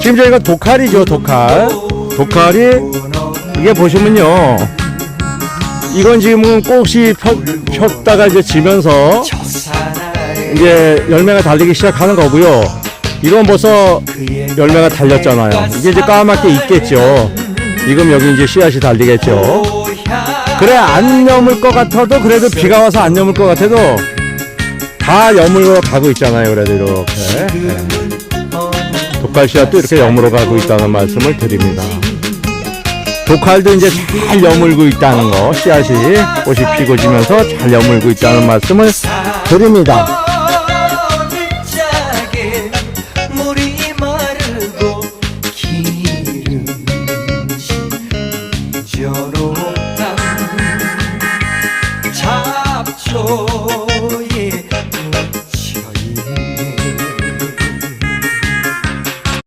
지금 저희가 독칼이죠, 독칼. 독칼이, 이게 보시면요. 이건 지금은 꽃이 펴, 폈다가 이제 지면서 이제 열매가 달리기 시작하는 거고요. 이건 벌써 열매가 달렸잖아요. 이게 이제 까맣게 있겠죠. 지금 여기 이제 씨앗이 달리겠죠. 그래 안 여물 것 같아도 그래도 비가 와서 안 여물 것 같아도 다 여물고 가고 있잖아요. 그래도 이렇게 네. 독할씨앗도 이렇게 염으로 가고 있다는 말씀을 드립니다. 독갈도 이제 잘 여물고 있다는 거, 씨앗이 꽃이 피고 지면서 잘 여물고 있다는 말씀을 드립니다. 잡초